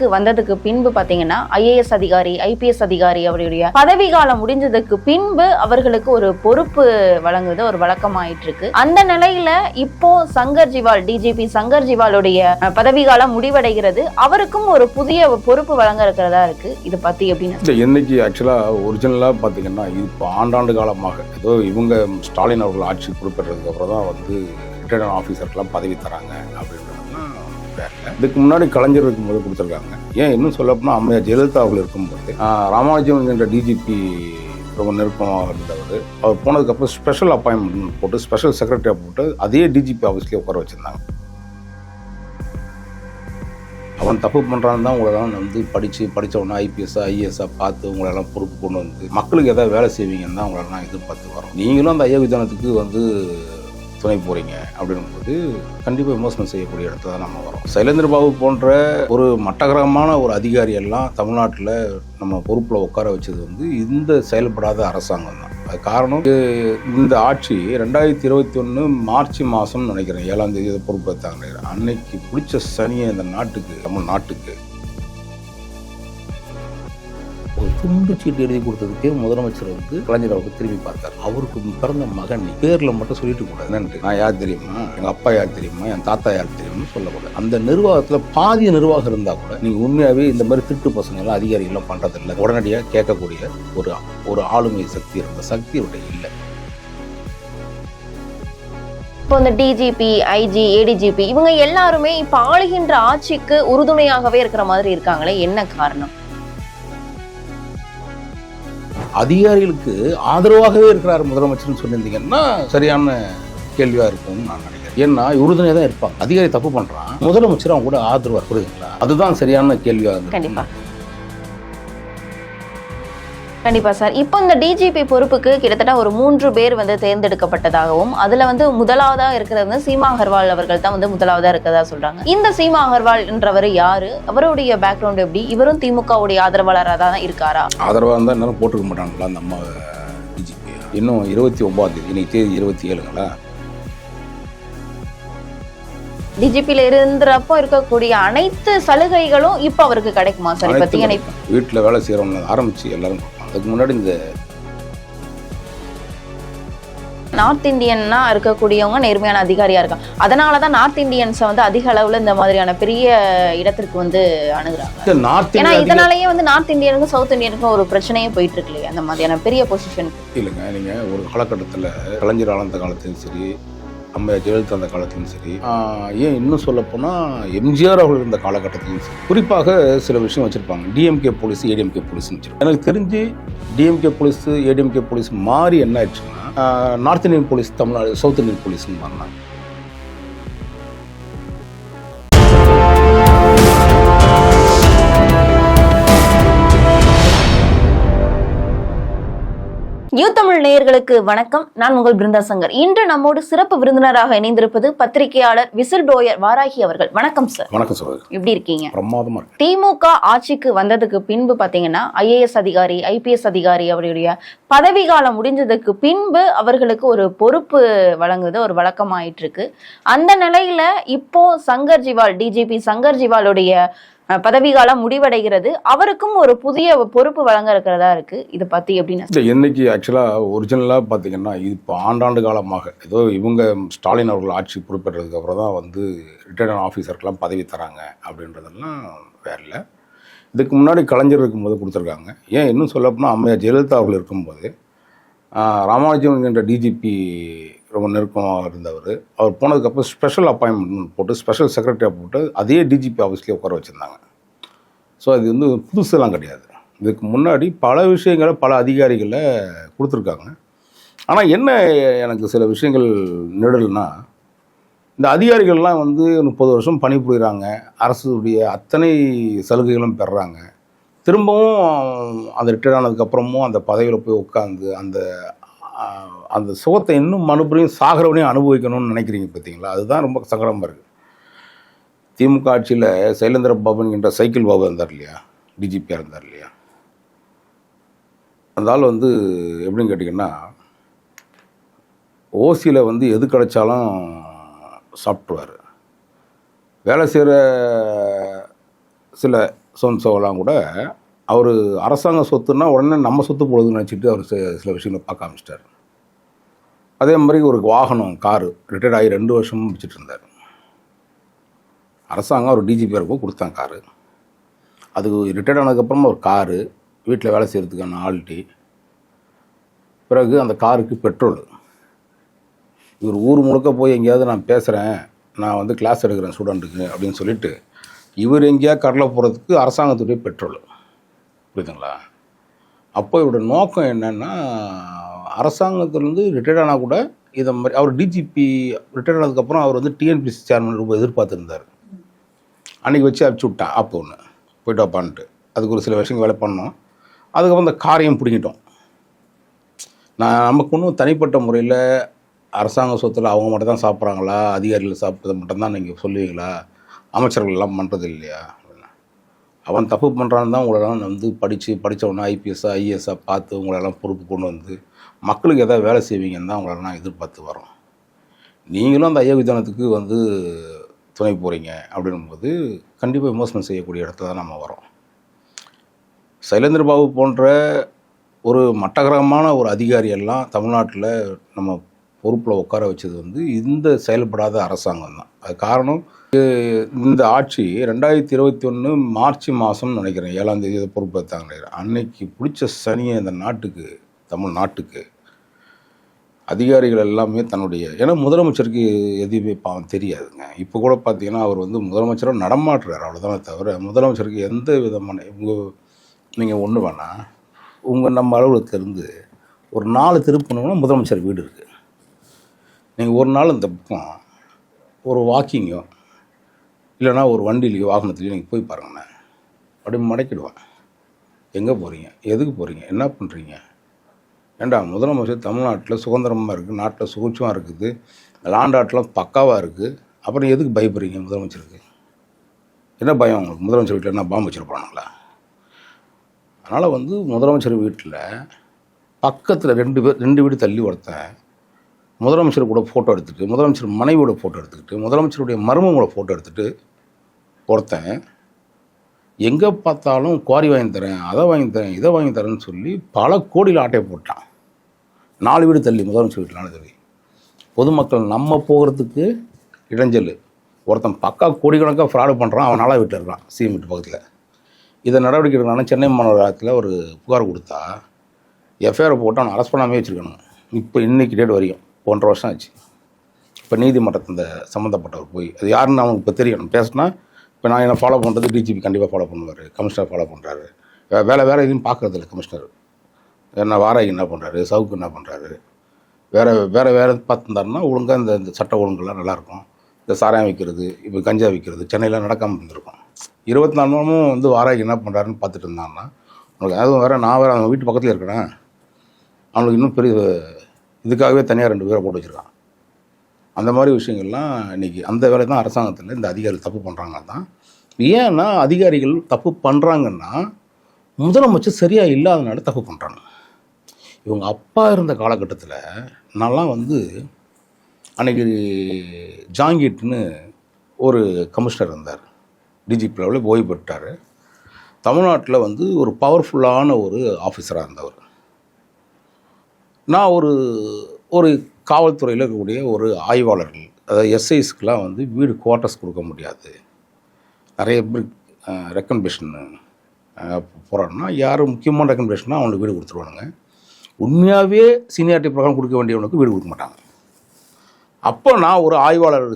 ஆட்சிக்கு வந்ததுக்கு பின்பு பாத்தீங்கன்னா ஐஏஎஸ் அதிகாரி ஐபிஎஸ் அதிகாரி அவருடைய பதவி காலம் முடிஞ்சதுக்கு பின்பு அவர்களுக்கு ஒரு பொறுப்பு வழங்குவது ஒரு வழக்கமாயிட்டு இருக்கு அந்த நிலையில இப்போ சங்கர் ஜிவால் டிஜிபி சங்கர் ஜிவாலுடைய பதவி காலம் முடிவடைகிறது. அவருக்கும் ஒரு புதிய பொறுப்பு வழங்க இருக்கிறதா இருக்கு? இது பத்தி எப்படின்னு. இல்லை ஆக்சுவலா ஒரிஜினலா ஒரிஜினலாக பார்த்தீங்கன்னா இப்போ ஆண்டாண்டு காலமாக ஏதோ இவங்க ஸ்டாலின் அவர்கள் ஆட்சி குறிப்பிட்டதுக்கு அப்புறம் தான் வந்து ரிட்டையர்ட் ஆஃபீஸருக்கெல்லாம் பதவி தராங்க அப்படின்னு இதுக்கு முன்னாடி கலைஞர் இருக்கும்போது கொடுத்துருக்காங்க. ஏன் இன்னும் சொல்லப்போனால் அம்மையா ஜெயலலிதா அவர்கள் இருக்கும்போது ராமானுஜம் என்ற டிஜிபி ரொம்ப நெருக்கமாக இருந்தவர். அவர் போனதுக்கப்புறம் ஸ்பெஷல் அப்பாயின்மெண்ட் போட்டு ஸ்பெஷல் செக்ரட்டரியாக போட்டு அதே டிஜிபி ஆஃபீஸ்லேயே உட்கார வச்சுருந்தாங்க. அவன் தப்பு பண்ணுறான்னு தான் உங்களெல்லாம் வந்து படித்து படித்தவொன்னே ஐபிஎஸ்ஸாக ஐஏஎஸ்ஸாக பார்த்து உங்களெல்லாம் பொறுப்பு கொண்டு வந்து மக்களுக்கு எதாவது வேலை செய்வீங்கன்னு தான் உங்களெல்லாம் எதிர்பார்த்து வரோம் நீங்களும் அந்த ஐயா விதானத்துக்கு வந்து துணை போகிறீங்க அப்படின்னும்போது கண்டிப்பாக விமர்சனம் செய்யக்கூடிய இடத்துல தான் நம்ம வரோம். சைலேந்திர பாபு போன்ற ஒரு மட்டகரமான ஒரு அதிகாரி எல்லாம் தமிழ்நாட்டில் நம்ம பொறுப்பில் உட்கார வச்சது வந்து இந்த செயல்படாத அரசாங்கம் தான். அது காரணம் இது- இந்த ஆட்சி ரெண்டாயிரத்தி இருபத்தி ஒன்று மார்ச் மாதம்னு நினைக்கிறேன் ஏழாம் தேதி இதை பொறுப்பேற்றாங்க அன்னைக்கு பிடிச்ச சனியை இந்த நாட்டுக்கு தமிழ் நாட்டுக்கு துண்டு சீட்டு எழுதி கொடுத்ததுக்கே முதலமைச்சர் வந்து கலைஞர் அவருக்கு திரும்பி பார்த்தார். அவருக்கு பிறந்த மகன் நீ பேரில் மட்டும் சொல்லிட்டு கூடாது நான் யார் தெரியுமா? எங்கள் அப்பா யார் தெரியுமா? என் தாத்தா யார் தெரியுமான்னு சொல்லக்கூடாது. அந்த நிர்வாகத்தில் பாதி நிர்வாகம் இருந்தால் கூட நீங்கள் உண்மையாகவே இந்த மாதிரி திருட்டு பசங்க எல்லாம் அதிகாரிகள்லாம் பண்ணுறதில்ல உடனடியாக கேட்கக்கூடிய ஒரு ஒரு ஆளுமை சக்தி இருந்த சக்தி அவருடைய இல்லை. இப்போ இந்த டிஜிபி ஐஜி ஏடிஜிபி இவங்க எல்லாருமே இப்போ ஆளுகின்ற ஆட்சிக்கு உறுதுணையாகவே இருக்கிற மாதிரி இருக்காங்களே என்ன காரணம்? அதிகாரிகளுக்கு ஆதரவாகவே இருக்கிறார் முதலமைச்சர்னு சொல்லியிருந்தீங்கன்னா சரியான கேள்வியாக இருக்கும்னு நான் நினைக்கிறேன். ஏன்னா உறுதுணையாக தான் இருப்பாங்க அதிகாரி தப்பு பண்ணுறான் முதலமைச்சர் அவங்க கூட ஆதரவாக புரியுதுங்களா? அதுதான் சரியான கேள்வியாக இருந்தது கண்டிப்பா கண்டிப்பா சார். இப்போ இந்த டிஜிபி பொறுப்புக்கு கிட்டத்தட்ட ஒரு மூன்று பேர் வந்து தேர்ந்தெடுக்கப்பட்டதாகவும் அதுல வந்து முதலாவதா இருக்கிறது வந்து சீமா அகர்வால் அவர்கள் தான் வந்து முதலாவதா இருக்கிறதா சொல்றாங்க. இந்த சீமா அகர்வால் என்றவர் யாரு? அவருடைய பேக்ரவுண்ட் எப்படி? இவரும் திமுகவுடைய ஆதரவாளராக தான் இருக்காரா? ஆதரவாக இருந்தால் இன்னும் போட்டிருக்க மாட்டாங்களா அந்த அம்மா டிஜிபி இன்னும் இருபத்தி ஒன்பதாம் தேதி இன்னைக்கு தேதி இருபத்தி ஏழுங்களா டிஜிபியில இருந்தப்போ இருக்கக்கூடிய அனைத்து சலுகைகளும் இப்போ அவருக்கு கிடைக்குமா சார்? இப்ப வீட்டில் வேலை செய்கிறவங்க ஆரம்பிச்சு எல்லாரும். அதுக்கு முன்னாடி இந்த நார்த் இந்தியன்னா இருக்கக்கூடியவங்க நேர்மையான அதிகாரியா இருக்காங்க. அதனாலதான் நார்த் இந்தியன்ஸை வந்து அதிக அளவுல இந்த மாதிரியான பெரிய இடத்திற்கு வந்து அணுகுறாங்க. நார்த் ஏன்னா இதனாலயே வந்து நார்த் இந்தியனுக்கும் சவுத் இந்தியனுக்கும் ஒரு பிரச்சனையே போயிட்டு இருக்கு இல்லையா? அந்த மாதிரியான பெரிய பொசிஷன் இல்லைங்க நீங்கள் ஒரு காலகட்டத்தில் கலைஞர் ஆனந்த காலத்திலும் சரி அம்மையார் ஜெயலலிதா அந்த காலத்திலும் சரி ஏன் இன்னும் சொல்லப்போனால் எம்ஜிஆர் அவர்கள் இருந்த காலகட்டத்திலும் சரி. குறிப்பாக சில விஷயம் வச்சுருப்பாங்க. டிஎம்கே போலீஸ் ஏடிஎம்கே போலீஸ்னு வச்சுருப்பாங்க. எனக்கு தெரிஞ்சு டிஎம்கே போலீஸ் ஏடிஎம்கே போலீஸ் மாறி என்ன ஆயிடுச்சுன்னா north Indian police Tamil Nadu south Indian போலீஸ்னு மாறினாங்க. தமிழ் நேயர்களுக்கு வணக்கம். நான் உங்கள் பிருந்தா சங்கர். இன்று நம்மோடு சிறப்பு விருந்தினராக இணைந்திருப்பது பத்திரிகையாளர் விசில் ப்ளோயர் வாராகி அவர்கள். வணக்கம் சார் வணக்கம் சகோதரர் எப்படி இருக்கீங்க? திமுக ஆட்சிக்கு வந்ததுக்கு பின்பு பாத்தீங்கன்னா ஐஏஎஸ் அதிகாரி ஐபிஎஸ் அதிகாரி அவருடைய பதவி காலம் முடிஞ்சதுக்கு பின்பு அவர்களுக்கு ஒரு பொறுப்பு வழங்குவது ஒரு வழக்கமாயிட்டு இருக்கு. அந்த நிலையில இப்போ சங்கர் ஜிவால் டிஜிபி சங்கர் ஜிவாலுடைய பதவிகாலம் பதவி காலம் முடிவடைகிறது. அவருக்கும் ஒரு புதிய பொறுப்பு வழங்க இருக்கிறதா இருக்கு? இதை பத்தி எப்படின்னு என்னைக்கு ஆக்சுவலா ஆக்சுவலாக ஒரிஜினலாக பார்த்தீங்கன்னா இப்போ ஆண்டாண்டு காலமாக ஏதோ இவங்க ஸ்டாலின் அவர்கள் ஆட்சி பொறுப்பேற்றதுக்கு அப்புறம் தான் வந்து ரிட்டையர்ட் ஆஃபீஸருக்கெல்லாம் பதவி தராங்க அப்படின்றதெல்லாம் வேற இல்லை. இதுக்கு முன்னாடி கலைஞர் இருக்கும்போது கொடுத்துருக்காங்க. ஏன் இன்னும் சொல்லப்போனால் அம்மையார் ஜெயலலிதா அவர்கள் இருக்கும்போது ராமானுஜம் என்ற டிஜிபி ரொம்ப நெருக்கமாக இருந்தவர். அவர் போனதுக்கப்புறம் ஸ்பெஷல் அப்பாயின்மெண்ட் போட்டு ஸ்பெஷல் செக்ரட்டரியாக போட்டு அதே டிஜிபி ஆஃபீஸ்லேயே உட்கார வச்சுருந்தாங்க. ஸோ அது வந்து புதுசெல்லாம் கிடையாது. இதுக்கு முன்னாடி பல விஷயங்களை பல அதிகாரிகளை கொடுத்துருக்காங்க. ஆனால் என்ன எனக்கு சில விஷயங்கள் நிழல்னா இந்த அதிகாரிகள்லாம் வந்து முப்பது வருஷம் பணிபுரிகிறாங்க அரசுடைய அத்தனை சலுகைகளும் பெறுறாங்க திரும்பவும் அந்த ரிட்டையர் ஆனதுக்கப்புறமும் அந்த பதவியில் போய் உட்காந்து அந்த அந்த சுகத்தை இன்னும் மறுபடியும் சாகிறவனையும் அனுபவிக்கணும்னு நினைக்கிறீங்க பார்த்தீங்களா? அதுதான் ரொம்ப சங்கடமாக இருக்குது திமுக ஆட்சியில் சைலேந்திர பாபு என்ற சைக்கிள் பாபு இருந்தார் இல்லையா? டிஜிபியாக இருந்தார் இல்லையா? அந்த ஆள் வந்து எப்படின்னு கேட்டிங்கன்னா ஓசியில் வந்து எது கிடைச்சாலும் சாப்பிட்ருவார் வேலை செய்கிற சில சோன்சோவெல்லாம் கூட அவர் அரசாங்க சொத்துன்னா உடனே நம்ம சொத்து போடுதுன்னு நினச்சிட்டு அவர் சில- சில விஷயங்களை பார்க்க ஆரம்பிச்சிட்டார். அதே மாதிரி ஒரு வாகனம் காரு ரிட்டையர்ட் ஆகி ரெண்டு வருஷமும் வச்சுட்டு இருந்தார். அரசாங்கம் ஒரு டிஜிபி இருக்கும் கொடுத்தாங்க காரு. அது ரிட்டையர்ட் ஆனதுக்கப்புறமா ஒரு காரு வீட்டில் வேலை செய்கிறதுக்கான ஆல்ட்டி பிறகு அந்த காருக்கு பெட்ரோல் இவர் ஊர் முழுக்க போய் எங்கேயாவது நான் பேசுகிறேன் நான் வந்து கிளாஸ் எடுக்கிறேன் ஸ்டூடெண்ட்டுக்கு அப்படின்னு சொல்லிட்டு இவர் எங்கேயா கடலை போகிறதுக்கு அரசாங்கத்துடைய பெட்ரோல் புரியுதுங்களா? அப்போ இவரோட நோக்கம் என்னென்னா அரசாங்கத்திலேருந்து ரிட்டையர்ட் ஆனால் கூட இதை மாதிரி அவர் டிஜிபி ரிட்டையர்ட் ஆனதுக்கப்புறம் அவர் வந்து டிஎன்பிசி சேர்மன் ரொம்ப எதிர்பார்த்துருந்தார். அன்றைக்கி வச்சு அனுப்பிச்சி விட்டேன் அப்போ ஒன்று போயிட்டு வாப்பான்ட்டு அதுக்கு ஒரு சில விஷயங்கள் வேலை பண்ணோம். அதுக்கப்புறம் இந்த காரையும் பிடிங்கிட்டோம். நான் நமக்கு ஒன்றும் தனிப்பட்ட முறையில் அரசாங்க சொத்தில் அவங்க மட்டும் தான் சாப்பிட்றாங்களா? அதிகாரிகள் சாப்பிட்றது மட்டும்தான் நீங்கள் சொல்லுவீங்களா? அமைச்சர்கள்லாம் பண்ணுறது இல்லையா? அவன் தப்பு பண்ணுறான்னு தான் உங்களெல்லாம் வந்து படித்து படித்தவொன்னே ஐபிஎஸ்ஸாக ஐஏஎஸ்ஸாக பார்த்து உங்களெல்லாம் பொறுப்பு கொண்டு வந்து மக்களுக்கு எதாவது வேலை செய்வீங்கன்னு தான் உங்களெல்லாம் எதிர்பார்த்து வரோம் நீங்களும் அந்த அயோக்கியத்தனத்துக்கு வந்து துணை போகிறீங்க அப்படின்னும்போது கண்டிப்பாக விமர்சனம் செய்யக்கூடிய இடத்துல தான் நம்ம வரோம் சைலேந்திர பாபு போன்ற ஒரு மட்டகரமான ஒரு அதிகாரியெல்லாம் தமிழ்நாட்டில் நம்ம பொறுப்பில் உட்கார வச்சது வந்து இந்த செயல்படாத அரசாங்கம் தான். அது காரணம் இந்த ஆட்சி ரெண்டாயிரத்தி இருபத்தி ஒன்று மார்ச் மாதம்னு நினைக்கிறேன். ஏழாம் தேதி இதை பொறுப்பேற்றாங்க நினைக்கிறேன் அன்னைக்கு பிடிச்ச சனியை இந்த நாட்டுக்கு தமிழ்நாட்டுக்கு அதிகாரிகள் எல்லாமே தன்னுடைய ஏன்னா முதலமைச்சருக்கு எதுவுமே பாவம் தெரியாதுங்க. இப்போ கூட பார்த்தீங்கன்னா அவர் வந்து முதலமைச்சராக நடமாட்டுறாரு அவ்வளோதானே தவிர முதலமைச்சருக்கு எந்த விதமான உங்கள் நீங்கள் ஒன்று வேணால் உங்கள் நம்ம அலுவலகத்திலேருந்து ஒரு நாலு திருப்பணும்னா முதலமைச்சர் வீடு இருக்குது நீங்கள் ஒரு நாள் இந்த பக்கம் ஒரு வாக்கிங்கோ இல்லைனா ஒரு வண்டியிலையோ வாகனத்துலையோ நீங்கள் போய் பாருங்கண்ணே. அப்படியே மடக்கிடுவேன். எங்கே போகிறீங்க எதுக்கு போகிறீங்க என்ன பண்ணுறீங்க ஏண்டா முதலமைச்சர் தமிழ்நாட்டில் சுதந்திரமாக இருக்குது நாட்டில் சுகுச்சமாக இருக்குது லாண்டாட்டெலாம் பக்காவாக இருக்குது அப்புறம் எதுக்கு பயப்படுறீங்க முதலமைச்சருக்கு? என்ன பயம் உங்களுக்கு? முதலமைச்சர் வீட்டில் என்ன பாம்பு வச்சுருப்பானுங்களா அதனால் வந்து முதலமைச்சர் வீட்டில் பக்கத்தில் ரெண்டு பேர் ரெண்டு வீடு தள்ளி ஒருத்தன் முதலமைச்சர் கூட ஃபோட்டோ எடுத்துகிட்டு முதலமைச்சர் மனைவியோட ஃபோட்டோ எடுத்துக்கிட்டு முதலமைச்சருடைய மருமகளோட ஃபோட்டோ எடுத்துகிட்டு ஒருத்தன் எங்கே பார்த்தாலும் குவாரி வாங்கி தரேன் அதை வாங்கி தரேன் இதை வாங்கி தரேன்னு சொல்லி பல கோடியில் ஆட்டையை போட்டான். நாலு வீடு தள்ளி முதலமைச்சர் வீட்டில் நாலு தள்ளி. பொதுமக்கள் நம்ம போகிறதுக்கு இடைஞ்சல். ஒருத்தன் பக்கா கோடிக்கணக்காக ஃப்ராடு பண்ணுறான் அவன் நாலா வீட்டில் இருக்கான் சிஎம் வீட்டு பக்கத்தில். இதை நடவடிக்கை எடுக்கணும்னா சென்னை மாநகராட்சியில் ஒரு புகார் கொடுத்தா எஃப்ஐஆர் போட்டு அவனை அரெஸ்ட் பண்ணாமே வச்சுருக்கணும். இப்போ இன்றைக்கி டேட் வரையும் ஒன்றரை வருஷம் ஆச்சு. இப்போ நீதிமன்றத்தில் இந்த சம்மந்தப்பட்டவர் போய் அது யாருன்னு அவனுக்கு இப்போ தெரியணும். பேசினா இப்போ நான் என்ன ஃபாலோ பண்ணுறது டிஜிபி கண்டிப்பாக ஃபாலோ பண்ணுவார். கமிஷனர் ஃபாலோ பண்ணுறாரு வேலை வேறு எதுவும் பார்க்கறதில்ல கமிஷனர் என்ன வாராகி என்ன பண்ணுறாரு சவுக்கு என்ன பண்ணுறாரு வேறு வேறு வேறு பார்த்துருந்தாருன்னா ஒழுங்காக இந்த இந்த சட்ட ஒழுங்குலாம் நல்லாயிருக்கும். இந்த சாராயம் விற்கிறது இப்போ கஞ்சா விற்கிறது சென்னையில் நடக்காமல் இருந்திருக்கும். இருபத்தி நாலு மணமும் வந்து வாராகி என்ன பண்ணுறாருன்னு பார்த்துட்டு இருந்தாங்கன்னா உனக்கு அதுவும் வேறு நான் வேறு அவங்க வீட்டு பக்கத்தில் இருக்கிறேன். அவனுக்கு இன்னும் பெரிய இதுக்காகவே தனியாக ரெண்டு பேரை போட்டு வச்சுருக்கான். அந்த மாதிரி விஷயங்கள்லாம் இன்றைக்கி அந்த வேலை தான் அரசாங்கத்தில் இந்த அதிகாரிகள் தப்பு பண்ணுறாங்க தான் ஏன்னா அதிகாரிகள் தப்பு பண்ணுறாங்கன்னா முதலமைச்சர் சரியாக இல்லாதனால தப்பு பண்ணுறாங்க இவங்க அப்பா இருந்த காலகட்டத்தில் நான்லாம் வந்து அன்றைக்கி ஜாங்கிட்னு ஒரு கமிஷனர் இருந்தார். டிஜிபி லெவலில் ஓய்வு பெற்றார் தமிழ்நாட்டில் வந்து ஒரு பவர்ஃபுல்லான ஒரு ஆஃபீஸராக இருந்தவர். நான் ஒரு ஒரு காவல்துறையில் இருக்கக்கூடிய ஒரு ஆய்வாளர்கள் அதாவது எஸ்ஐஸ்க்கெலாம் வந்து வீடு குவார்ட்டர்ஸ் கொடுக்க முடியாது. நிறைய பேர் ரெக்கமெண்டேஷன் போகிறாங்கன்னா யார் முக்கியமான ரெக்கமெண்டேஷனாக அவங்களுக்கு வீடு கொடுத்துருவானுங்க. உண்மையாகவே சீனியாரிட்டி பிரகாரம் கொடுக்க வேண்டியவனுக்கு வீடு கொடுக்க மாட்டாங்க. அப்போ நான் ஒரு ஆய்வாளர்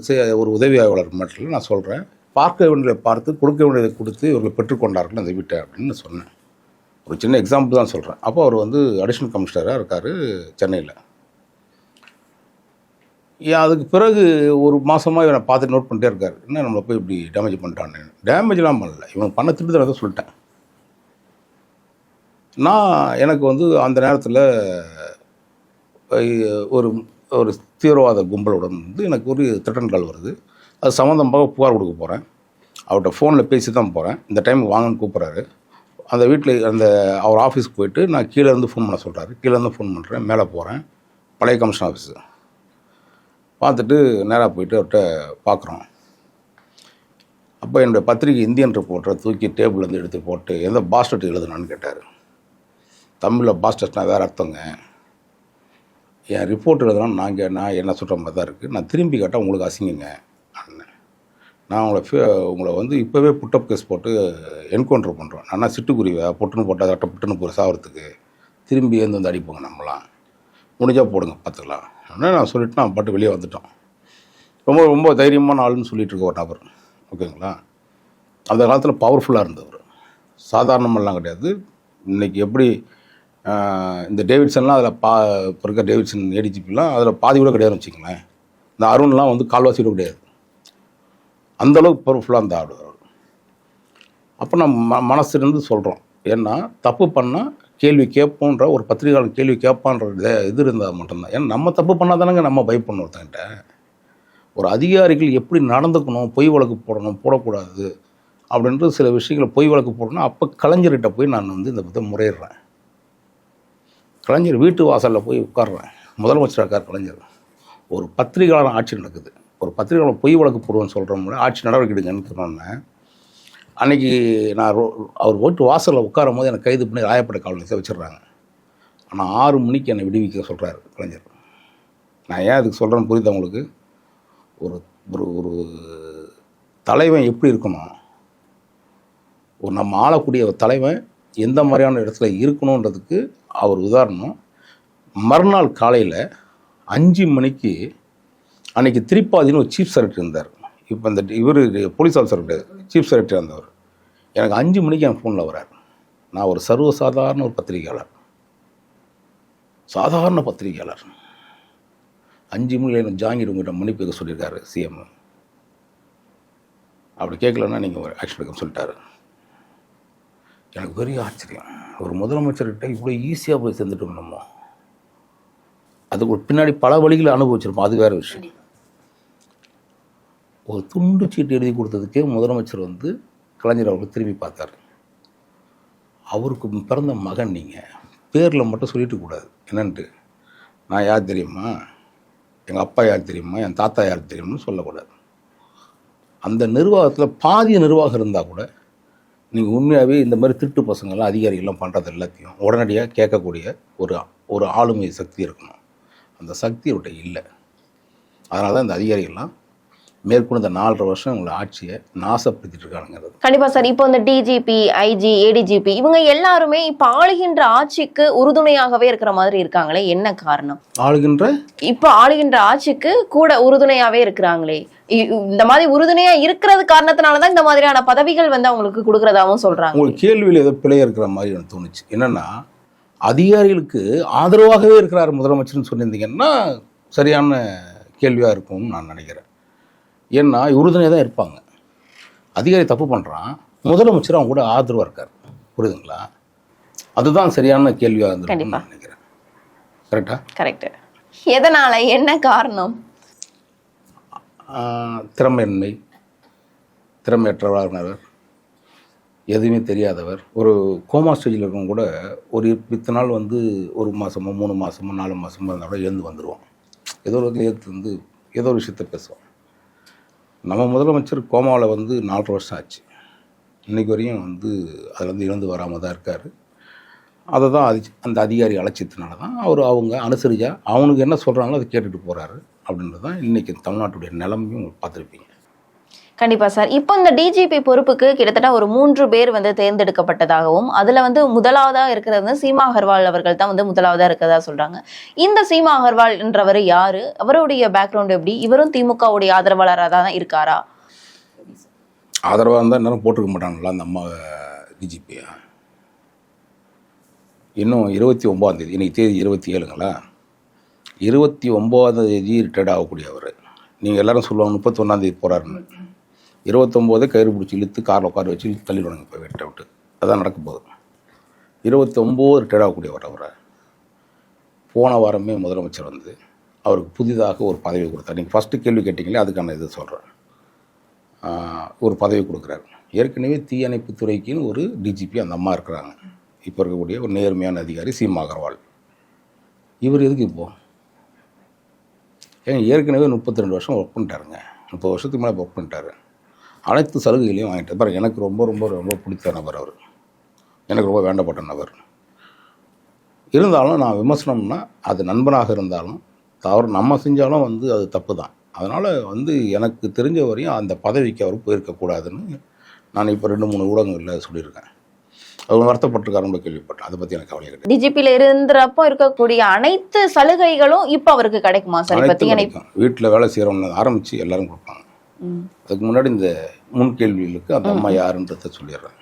ஒரு உதவி ஆய்வாளர் மட்டும் நான் சொல்கிறேன் பார்க்க வேண்டியதை பார்த்து கொடுக்க வேண்டியதை கொடுத்து இவர்கள் பெற்றுக்கொண்டார்கள் அந்த வீட்டை அப்படின்னு சொன்னேன். ஒரு சின்ன எக்ஸாம்பிள் தான் சொல்கிறேன் அப்போ அவர் வந்து அடிஷ்னல் கமிஷனராக இருக்கார் சென்னையில். அதுக்கு பிறகு ஒரு மாதமாக இவனை பார்த்து நோட் பண்ணிட்டே இருக்கார். என்ன நம்மளை போய் இப்படி டேமேஜ் பண்ணிட்டான்னு டேமேஜ்லாம் பண்ணல. இவன் பண்ண திருட்டு தான் சொல்லிட்டேன். நான் எனக்கு வந்து அந்த நேரத்தில் ஒரு ஒரு தீவிரவாத கும்பலுடன் வந்து எனக்கு ஒரு த்ரெட்டன் கால் வருது. அது சம்மந்தமாக புகார் கொடுக்க போகிறேன் அவர்கிட்ட ஃபோனில் பேசி தான் போகிறேன் இந்த டைம் வாங்கன்னு கூப்பிட்றாரு. அந்த வீட்டில் அந்த அவர் ஆஃபீஸ்க்கு போயிட்டு நான் கீழே இருந்து ஃபோன் பண்ண சொல்கிறாரு கீழேருந்து ஃபோன் பண்ணுறேன் மேலே போகிறேன் பழைய கமிஷன் ஆஃபீஸு பார்த்துட்டு நேராக போயிட்டு அவர்கிட்ட பார்க்குறோம். அப்போ என்னுடைய பத்திரிகை இந்தியன் ரிப்போர்ட்டரை தூக்கி டேபிள்லேருந்து எடுத்து போட்டு எந்த பாஸ்டர்ட் எழுதுனான்னு? கேட்டார். தமிழில் பாஸ்டர்ஸ்னால் வேறு அர்த்தங்க. என் ரிப்போர்ட் எழுதுனா நாங்கள் நான் என்ன சொல்கிற மாதிரி தான் இருக்குது நான் திரும்பி கேட்டால் உங்களுக்கு அசிங்கங்க. அண்ணன். நான் உங்களை ஃபே- உங்களை வந்து இப்போவே புட்டப் கேஸ் போட்டு என்கவுண்டர் பண்ணுறோம் நான் சிட்டுக்குருவியா? பொட்டுன்னு போட்டால் தட்ட புட்டுன்னு போகிற சாவரத்துக்கு. திரும்பி எழுந்து வந்து அடிப்போங்க நம்மளாம் முடிஞ்சால் போடுங்க பார்த்துக்கலாம். அப்படின்னு நான் சொல்லிட்டு நான் பாட்டு வெளியே வந்துட்டோம். ரொம்ப ரொம்ப தைரியமான ஆளுன்னு சொல்லிட்டு இருக்க ஒரு நபர். ஓகேங்களா? அந்த காலத்தில் பவர்ஃபுல்லாக இருந்தவர். சாதாரணமெல்லாம் கிடையாது. இன்னைக்கு எப்படி இந்த டேவிட்சன்லாம் அதில் பா இப்போ இருக்க டேவிட்சன் ஏடிஜிபிலாம் அதில் பாதி கூட கிடையாதுன்னு வச்சுங்களேன் இந்த அருண்லாம் வந்து கால்வாசி கூட கிடையாது. அந்த அளவுக்கு பவர்ஃபுல்லாக இருந்த ஆடுவார் அவர். அப்போ நம்ம ம மனசுலேருந்து சொல்கிறோம் ஏன்னா தப்பு பண்ணால் கேள்வி கேட்போன்ற ஒரு பத்திரிகையாளர் கேள்வி கேட்பான்ற இது- இது இருந்தால் மட்டும்தான். ஏன்னா நம்ம தப்பு பண்ணால் தானேங்க நம்ம பயப்படணும் ஒருத்தங்கிட்ட. ஒரு அதிகாரிகள் எப்படி நடந்துக்கணும் பொய் வழக்கு போடணும் போடக்கூடாது அப்படின்ற சில விஷயங்களை பொய் வழக்கு போடணும் அப்போ கலைஞர்கிட்ட போய் நான் வந்து இந்த பற்றி முறையிடுறேன். கலைஞர் வீட்டு வாசலில் போய் உட்கார்றேன். முதலமைச்சர் இருக்கார் கலைஞர். ஒரு பத்திரிகையாளர் ஆட்சி நடக்குது. ஒரு பத்திரிகையாளர் பொய் வழக்கு போடுவேன்னு சொல்கிறோம்னா ஆட்சி நடவடிக்கை எடுங்கன்னு சொன்னோன்னே அன்றைக்கி நான் ரோ அவர் ஓட்டு வாசலில் உட்காரும் போது எனக்கு கைது பண்ணி ராயப்பட காவலில் வச்சிடுறாங்க. ஆனால் ஆறு மணிக்கு என்னை விடுவிக்க சொல்கிறாரு கலைஞர். நான் ஏன் அதுக்கு சொல்கிறேன்னு புரியுது உங்களுக்கு? ஒரு ஒரு ஒரு தலைவன் எப்படி இருக்கணும்? ஒரு நம்ம ஆளக்கூடிய ஒரு தலைவன் எந்த மாதிரியான இடத்துல இருக்கணுன்றதுக்கு அவர் உதாரணம். மறுநாள் காலையில் அஞ்சு மணிக்கு அன்றைக்கி திருப்பாதின்னு ஒரு சீஃப் செக்ரட்டரி இருந்தார். இப்போ இந்த இவர் போலீஸ் ஆஃபீஸர் கிடையாது சீஃப் செக்ரட்டரி இருந்தவர் எனக்கு அஞ்சு மணிக்கு என் ஃபோனில் வரார். நான் ஒரு சர்வசாதாரண ஒரு பத்திரிகையாளர். சாதாரண பத்திரிகையாளர். அஞ்சு மணியில் எனக்கு ஜாங்கிர் உங்கள்கிட்ட மன்னிப்பு கேட்க சொல்லியிருக்காரு சிஎம் அப்படி கேட்கலன்னா நீங்கள் ஆக்ஷன் எடுக்க சொல்லிட்டாரு. எனக்கு பெரிய ஆச்சரியம். ஒரு முதலமைச்சர்கிட்ட இவ்வளோ ஈஸியாக போய் சேர்ந்துட்டோம் நம்ம. அதுக்கு பின்னாடி பல வழிகளை அனுபவிச்சிருப்போம். அது வேறு விஷயம். ஒரு துண்டு சீட்டு எழுதி கொடுத்ததுக்கே முதலமைச்சர் வந்து கலைஞர் அவர்கள் திரும்பி பார்த்தார். அவருக்கு பிறந்த மகன் நீங்கள் பேரில் மட்டும் சொல்லிட்டு கூடாது. என்னன்ட்டு? நான் யார் தெரியுமா? எங்கள் அப்பா யார் தெரியுமா? என் தாத்தா யார் தெரியுமான்னு சொல்லக்கூடாது. அந்த நிர்வாகத்தில் பாதி நிர்வாகம் இருந்தால் கூட நீங்கள் உண்மையாகவே இந்த மாதிரி திருட்டு பசங்கள்லாம் அதிகாரிகள்லாம் பண்ணுறது எல்லாத்தையும் உடனடியாக கேட்கக்கூடிய ஒரு ஒரு ஆளுமை சக்தி இருக்கணும். அந்த சக்தி அவர்கிட்ட இல்லை. அதனால தான் இந்த அதிகாரிகள்லாம் மேற்கொண்டு நாலரை வருஷம் உங்களை ஆட்சியை நாசப்படுத்திட்டு இருக்கானுங்கிறது கண்டிப்பா சார். இப்போ இந்த டிஜிபி ஐஜி ஏடிஜிபி இவங்க எல்லாருமே இப்ப ஆளுகின்ற ஆட்சிக்கு உறுதுணையாகவே இருக்கிற மாதிரி இருக்காங்களே. என்ன காரணம்? ஆளுகின்ற? இப்ப ஆளுகின்ற ஆட்சிக்கு கூட உறுதுணையாவே இருக்கிறாங்களே. இந்த மாதிரி உறுதுணையா இருக்கிறது காரணத்தினாலதான் இந்த மாதிரியான பதவிகள் வந்து அவங்களுக்கு கொடுக்கறதாவும் சொல்றாங்க. உங்களுக்கு கேள்வியில் ஏதோ பிழை இருக்கிற மாதிரி எனக்கு தோணுச்சு. என்னென்னா அதிகாரிகளுக்கு ஆதரவாகவே இருக்கிறார் முதலமைச்சர்னு சொல்லியிருந்தீங்கன்னா சரியான கேள்வியாக இருக்கும்னு நான் நினைக்கிறேன். ஏன்னா உறுதுணையாக தான் இருப்பாங்க. அதிகாரி தப்பு பண்ணுறான் முதலமைச்சர் அவங்க கூட ஆதரவாக இருக்கார். புரியுதுங்களா? அதுதான் சரியான கேள்வியாக இருந்திருக்கும்னு நான் நினைக்கிறேன். கரெக்டாக கரெக்ட் எதனால? என்ன காரணம்? திறமையின்மை. திறமையற்றவர் எதுவுமே தெரியாதவர். ஒரு கோமா ஸ்டேஜில் இருக்கவங்க கூட ஒரு இத்தனை நாள் வந்து ஒரு மாதமோ மூணு மாதமோ நாலு மாதமோ இருந்தால் கூட எழுந்து வந்துடுவோம் ஏதோ ஒரு எழுந்து வந்து ஏதோ ஒரு விஷயத்த பேசுவோம் நம்ம முதலமைச்சர் கோமாவில் வந்து நாலரை வருஷம் ஆச்சு. இன்றைக்கு வரையும் வந்து அதுலேருந்து இழந்து வராமல் தான் இருக்கார். அதை தான் அதி அந்த அதிகாரி அலட்சியத்தினால தான் அவர் அவங்க அனுசரிச்சா அவனுக்கு என்ன சொல்கிறாங்களோ அதை கேட்டுட்டு போகிறாரு அப்படின்றது தான் இன்றைக்கி தமிழ்நாட்டுடைய நிலைமையும் பார்த்துருப்பீங்க. கண்டிப்பா சார். இப்போ இந்த டிஜிபி பொறுப்புக்கு கிட்டத்தட்ட ஒரு மூன்று பேர் வந்து தேர்ந்தெடுக்கப்பட்டதாகவும் அதுல வந்து முதலாவதா இருக்கிறது வந்து சீமா அகர்வால் அவர்கள் தான் வந்து முதலாவதா இருக்கிறதா சொல்றாங்க. இந்த சீமா அகர்வால் என்றவர் யாரு? அவருடைய பேக்ரவுண்ட் எப்படி? இவரும் திமுகவுடைய ஆதரவாளராக தான் இருக்காரா? ஆதரவாக இருந்தால் நேரம் போட்டிருக்க மாட்டாங்களா அந்த அம்மா டிஜிபியா இன்னும் இருபத்தி ஒம்போதாந்தேதி இன்றைக்கி தேதி இருபத்தி ஏழுங்களா? இருபத்தி ஒம்பதாம் தேதி ரிட்டையர்ட் ஆகக்கூடிய அவர் நீங்கள் எல்லோரும் சொல்லுவாங்க முப்பத்தொன்னாந்தேதி போகிறாருன்னு இருபத்தொம்போதே கயிறு பிடிச்சி இழுத்து காரில் உட்கார வச்சு இழுத்து தள்ளிடுவாங்க இப்போ வெட்ட விட்டு. அதான் நடக்க போகுது. இருபத்தொம்போது ரிட்டையர்ட் ஆகக்கூடியவர் அவரை. போன வாரமே முதலமைச்சர் வந்து அவருக்கு புதிதாக ஒரு பதவி கொடுத்தார். நீங்கள் ஃபஸ்ட்டு கேள்வி கேட்டிங்களே அதுக்கான இது சொல்கிறேன் ஒரு பதவி கொடுக்குறாரு. ஏற்கனவே தீயணைப்புத்துறைக்குன்னு ஒரு டிஜிபி அந்த அம்மா இருக்கிறாங்க. இப்போ இருக்கக்கூடிய ஒரு நேர்மையான அதிகாரி சீமா அகர்வால். இவர் எதுக்கு இப்போது ஏங்க ஏற்கனவே முப்பத்தி ரெண்டு வருஷம் ஒர்க் பண்ணிட்டாருங்க. முப்பது வருஷத்துக்கு மேலே ஒர்க் பண்ணிட்டாரு. அனைத்து சலுகைகளையும் வாங்கிட்டு பாருங்க எனக்கு ரொம்ப ரொம்ப ரொம்ப பிடித்த நபர் அவர். எனக்கு ரொம்ப வேண்டப்பட்ட நபர். இருந்தாலும் நான் விமர்சனம்னா அது நண்பனாக இருந்தாலும் தவறு நம்ம செஞ்சாலும் வந்து அது தப்பு தான் அதனால் வந்து எனக்கு தெரிஞ்ச வரையும் அந்த பதவிக்கு அவர் போயிருக்கக்கூடாதுன்னு நான் இப்போ ரெண்டு மூணு ஊடகங்களில் சொல்லியிருக்கேன். அவர் வருத்தப்பட்டிருக்காருன்னு கேள்விப்பட்டேன். அதை பற்றி எனக்கு கவலை கிடையாது. டிஜிபில இருந்தப்போ இருக்கக்கூடிய அனைத்து சலுகைகளும் இப்ப அவருக்கு கிடைக்குமா சார்? தீயணை வீட்டில் வேலை செய்கிறவங்க ஆரம்பித்து எல்லாரும் கொடுப்பாங்க. அதுக்கு முன்னாடி இந்த முன் கேள்விகளுக்கு அந்த அம்மா யாருன்றதை சொல்லிடுறேன்.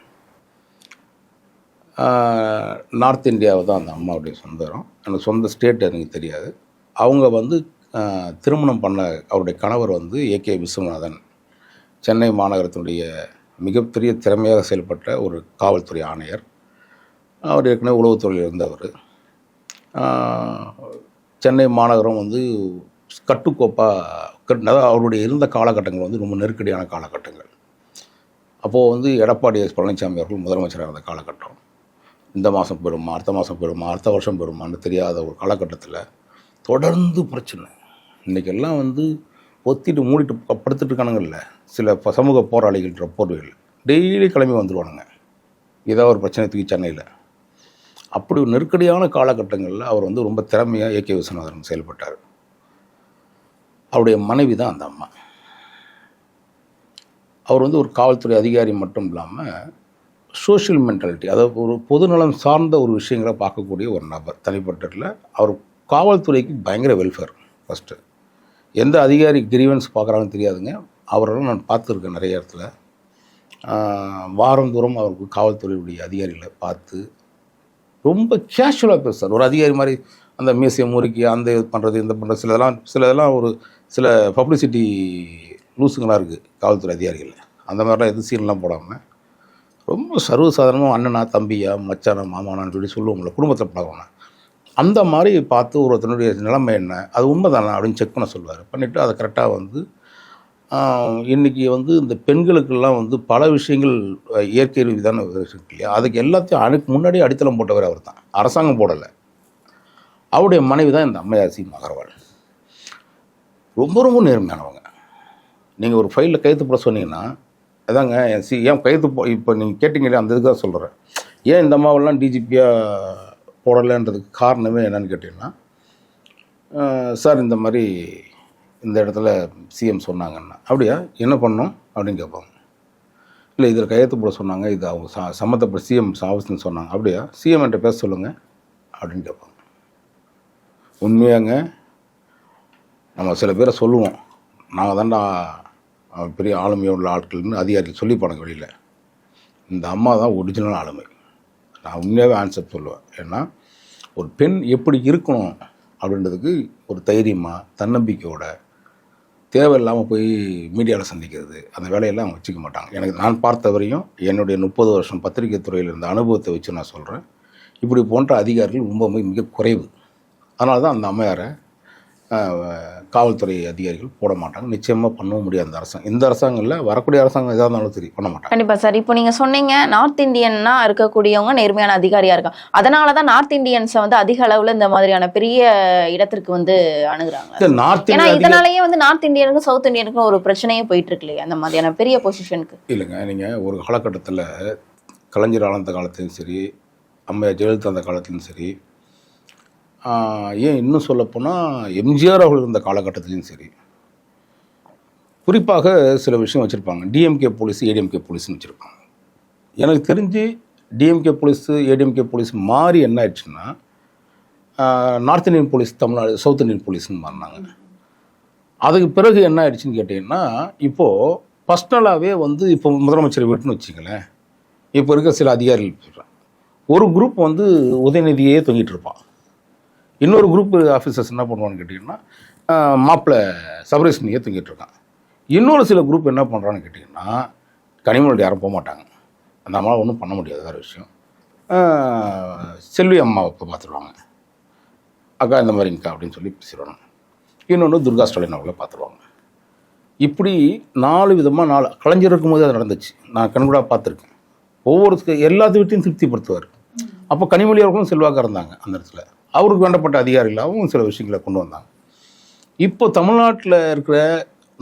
ஆஹ், நார்த் இந்தியாவை தான் அந்த அம்மாவுடைய சொந்தம் எனக்கு சொந்த ஸ்டேட் எனக்கு தெரியாது. அவங்க வந்து திருமணம் பண்ண அவருடைய கணவர் வந்து ஏகே விஸ்வநாதன். சென்னை மாநகரத்தினுடைய மிகப்பெரிய திறமையாக செயல்பட்ட ஒரு காவல்துறை ஆணையர். அவர் ஏற்கனவே உளவுத்துறையில் இருந்தவர். சென்னை மாநகரம் வந்து கட்டுக்கோப்பாக அதாவது அவருடைய இருந்த காலகட்டங்கள் வந்து ரொம்ப நெருக்கடியான காலகட்டங்கள். அப்போது வந்து எடப்பாடி எஸ் பழனிசாமி அவர்கள் முதலமைச்சராக இருந்த காலகட்டம். இந்த மாதம் பெறுமா அடுத்த மாதம் பெறுமா அடுத்த வருஷம் பெறுமான்னு தெரியாத ஒரு காலகட்டத்தில் தொடர்ந்து பிரச்சனை. இன்றைக்கெல்லாம் வந்து ஒத்திட்டு மூடிட்டு ப- படுத்துட்டு இருக்கானுங்கள்ல சில சமூக போராளிகள்ன்ற போர்வைகள் டெய்லி கிளம்பி வந்துடுவானுங்க ஏதோ ஒரு பிரச்சனை தூக்கி சென்னையில். அப்படி ஒரு நெருக்கடியான காலகட்டங்களில் அவர் வந்து ரொம்ப திறமையாக ஏகே விஸ்வநாதன் செயல்பட்டார். அவருடைய மனைவி தான் அந்த அம்மா. அவர் வந்து ஒரு காவல்துறை அதிகாரி மட்டும் இல்லாமல் சோஷியல் மென்டாலிட்டி அதாவது ஒரு பொதுநலம் சார்ந்த ஒரு விஷயங்களை பார்க்கக்கூடிய ஒரு நபர். தனிப்பட்டதில் அவர் காவல்துறைக்கு பயங்கர வெல்ஃபேர் ஃபஸ்ட்டு எந்த அதிகாரி கிரீவன்ஸ் பார்க்குறாங்கன்னு தெரியாதுங்க. அவரெல்லாம் நான் பார்த்துருக்கேன் நிறைய இடத்துல. வாரந்தோறும் அவருக்கு காவல்துறையுடைய அதிகாரிகளை பார்த்து ரொம்ப கேஷுவலாக பேசுவார் ஒரு அதிகாரி மாதிரி அந்த மியூசியம் முறுக்கி அந்த இது பண்ணுறது இந்த பண்ணுறது சிலதெல்லாம் சிலதெல்லாம் ஒரு சில பப்ளிசிட்டி லூஸுங்களாம் இருக்குது காவல்துறை அதிகாரிகள் அந்த மாதிரிலாம் எதுவும் சீன்லாம் போடாமல் ரொம்ப சர்வசாதாரணமாக அண்ணனா தம்பியா மச்சானா மாமானான்னு சொல்லி சொல்லுவோம்ல குடும்பத்தில் பழகணும் அந்த மாதிரி பார்த்து ஒருத்தனுடைய நிலைமை என்ன அது உண்மைதானா அப்படின்னு செக் பண்ண சொல்லுவார். பண்ணிவிட்டு அதை கரெக்டாக வந்து இன்றைக்கி இன்னைக்கு வந்து இந்த பெண்களுக்கெல்லாம் வந்து பல விஷயங்கள் இயற்கை ரீதியான இருக்கு இல்லையா? அதுக்கு எல்லாத்தையும் அதுக்கு முன்னாடியே அடித்தளம் போட்டவர் அவர் தான் அரசாங்கம் போடலை. அவருடைய மனைவி தான் இந்த அம்மையார் சி. ரொம்ப ரொம்ப நேர்மையானவங்க. நீங்கள் ஒரு ஃபைலில் கையெழுத்து போட சொன்னீங்கன்னா அதாங்க என் சி ஏன் கையெழுத்து போ இப்போ நீங்கள் கேட்டிங்களே அந்த இதுக்காக சொல்கிறேன் ஏன் இந்த அம்மாவெல்லாம் டிஜிபியாக போடலைன்றதுக்கு காரணமே என்னன்னு கேட்டிங்கன்னா சார் இந்த மாதிரி இந்த இடத்துல சிஎம் சொன்னாங்கன்னா அப்படியா? என்ன பண்ணோம் அப்படின்னு கேட்பாங்க. இல்லை இதில் கையெழுத்து போட சொன்னாங்க இது அவங்க ச சம்மந்தப்பட்ட சிஎம் ஆஃபீஸ்னு சொன்னாங்க. அப்படியா? சிஎம் என்கிட்ட பேச சொல்லுங்கள் அப்படின்னு கேட்பாங்க. உண்மையாங்க நம்ம சில பேரை சொல்லுவோம். நாங்கள் தான்டா பெரிய பெரிய ஆளுமையுள்ள ஆட்கள்னு அதிகாரிகள் சொல்லி போனாங்க வெளியில். இந்த அம்மா தான் ஒரிஜினல் ஆளுமை. நான் உண்மையாகவே ஆன்சர் சொல்லுவேன். ஏன்னா ஒரு பெண் எப்படி இருக்கணும் அப்படின்றதுக்கு ஒரு தைரியமாக தன்னம்பிக்கையோட தேவையில்லாமல் போய் மீடியாவில் சந்திக்கிறது அந்த வேலையெல்லாம் அவங்க வச்சுக்க மாட்டாங்க. எனக்கு நான் பார்த்த வரையும் என்னுடைய முப்பது வருஷம் பத்திரிகை துறையில் இருந்த அனுபவத்தை வச்சு நான் சொல்கிறேன் இப்படி போன்ற அதிகாரிகள் ரொம்ப மிக- மிக குறைவு. அதனால தான் அந்த அம்மையாரை காவல்துறை அதிகாரிகள் போட மாட்டாங்க. நிச்சயமாக பண்ணவும் முடியாது அந்த அரசாங்கம். இந்த அரசாங்கத்தில் வரக்கூடிய அரசாங்கம் எதாக இருந்தாலும் சரி பண்ண மாட்டாங்க. கண்டிப்பா சார். இப்போ நீங்க சொன்னீங்க நார்த் இந்தியன்னா இருக்கக்கூடியவங்க நேர்மையான அதிகாரியா இருக்காங்க. அதனாலதான் நார்த் இந்தியன்ஸை வந்து அதிக அளவுல இந்த மாதிரியான பெரிய இடத்திற்கு வந்து அணுகுறாங்க. நார்த் ஏன்னா இதனாலயே வந்து நார்த் இந்தியனுக்கும் சவுத் இந்தியனுக்கும் ஒரு பிரச்சனையே போயிட்டு இருக்கு இல்லையா? அந்த மாதிரியான பெரிய பொசிஷனுக்கு இல்லைங்க நீங்கள் ஒரு காலகட்டத்தில் கலைஞர் ஆனந்த காலத்திலும் சரி அம்மையார் ஜெயலலிதா அந்த காலத்திலும் சரி ஏன் இன்னும் சொல்லப்போனால் எம்ஜிஆர் அவர்கள் இருந்த காலகட்டத்திலையும் சரி. குறிப்பாக சில விஷயம் வச்சுருப்பாங்க. டிஎம்கே போலீஸ் ஏடிஎம்கே போலீஸ்னு வச்சுருப்பாங்க. எனக்கு தெரிஞ்சு டிஎம்கே போலீஸ் ஏடிஎம்கே போலீஸ் மாறி என்ன ஆயிடுச்சுன்னா north Indian police Tamil Nadu south Indian போலீஸ்னு மாறினாங்க. அதுக்கு பிறகு என்ன ஆயிடுச்சுன்னு கேட்டிங்கன்னா இப்போது பர்சனலாகவே வந்து இப்போ முதலமைச்சர் விட்டுன்னு வச்சிங்களேன் இப்போ இருக்க சில அதிகாரிகள் சொல்கிறேன் ஒரு குரூப் வந்து உதயநிதியே தொங்கிட்டு இருப்பான். இன்னொரு குரூப் ஆஃபீஸர்ஸ் என்ன பண்ணுவான்னு கேட்டிங்கன்னா மாப்பிள்ளை சபரேஷனியே தொங்கிட்டு இருக்கான் இன்னொரு சில குரூப் என்ன பண்ணுறான்னு கேட்டிங்கன்னா கனிமொழி யாரும் போக மாட்டாங்க. அந்த அம்மாவை ஒன்றும் பண்ண முடியாது வேறு விஷயம். செல்வி அம்மாவை இப்போ பார்த்துருவாங்க. அக்கா இந்த மாதிரிங்கக்கா அப்படின்னு சொல்லி பேசிடுவாங்க. இன்னொன்று துர்கா ஸ்டாலின் அவங்கள பார்த்துருவாங்க. இப்படி நாலு விதமாக நாலு கலைஞர் இருக்கும்போது அது நடந்துச்சு. நான் கண்கூடாக பார்த்துருக்கேன். ஒவ்வொரு எல்லாத்து வீட்டையும் திருப்திப்படுத்துவார். அப்போ கனிமொழி அவர்களும் செல்வாக்காக இருந்தாங்க அந்த இடத்துல. அவருக்கு வேண்டப்பட்ட அதிகாரிகளாகவும் சில விஷயங்களை கொண்டு வந்தாங்க. இப்போ தமிழ்நாட்டில் இருக்கிற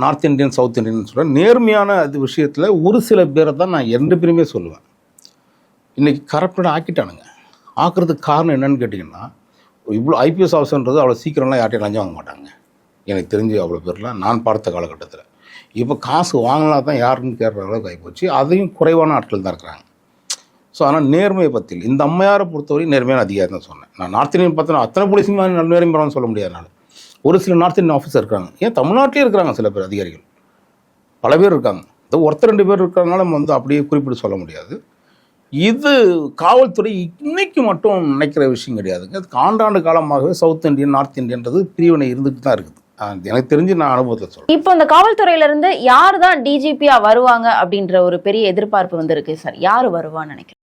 நார்த் இந்தியன் சவுத் இந்தியன் சொல்கிறேன் நேர்மையான அது விஷயத்தில் ஒரு சில பேரை தான் நான் ரெண்டு பேருமே சொல்லுவேன். இன்றைக்கி கரப்டட் ஆக்கிட்டானுங்க. ஆக்குறதுக்கு காரணம் என்னன்னு கேட்டிங்கன்னா இவ்வளோ ஐபிஎஸ் ஆஃபீஸர்ன்றது அவ்வளோ சீக்கிரம்லாம் யார்ட்டையும் லஞ்சம் வாங்க மாட்டாங்க. எனக்கு தெரிஞ்சு அவ்வளோ பேர்லாம் நான் பார்த்த காலகட்டத்தில். இப்போ காசு வாங்கினா தான் யாருன்னு கேட்குற அளவுக்கு ஆகிப்போச்சு. அதையும் குறைவான ஆட்கள் தான் இருக்கிறாங்க. ஸோ ஆனால் நேர்மையை பற்றி இந்த அம்மையாரை பொறுத்தவரை நேர்மையான அதிகாரி தான் சொன்னேன். நான் நார்த் இந்தியன் பார்த்தா அத்தனை போலீஸும் நல்ல நேர்மையான சொல்ல முடியாதனால ஒரு சில நார்த் இந்தியன் ஆஃபீஸர் இருக்காங்க. ஏன் தமிழ்நாட்டிலே இருக்கிறாங்க சில பேர் அதிகாரிகள்? பல பேர் இருக்காங்க. இந்த ஒருத்தர் ரெண்டு பேர் இருக்கிறதுனால நம்ம வந்து அப்படியே குறிப்பிட்டு சொல்ல முடியாது. இது காவல்துறை இன்னைக்கு மட்டும் நினைக்கிற விஷயம் கிடையாதுங்க அது ஆண்டாண்டு காலமாகவே சவுத் இந்தியன் நார்த் இந்தியன்றது பிரிவினை இருந்துட்டு தான் இருக்குது. எனக்கு தெரிஞ்சு நான் அனுபவத்தில் சொல்றேன். இப்போ இந்த காவல்துறையில இருந்து யார் தான் டிஜிபியா வருவாங்க அப்படின்ற ஒரு பெரிய எதிர்பார்ப்பு வந்து இருக்கு சார்? யார் வருவான்னு நினைக்கிறேன்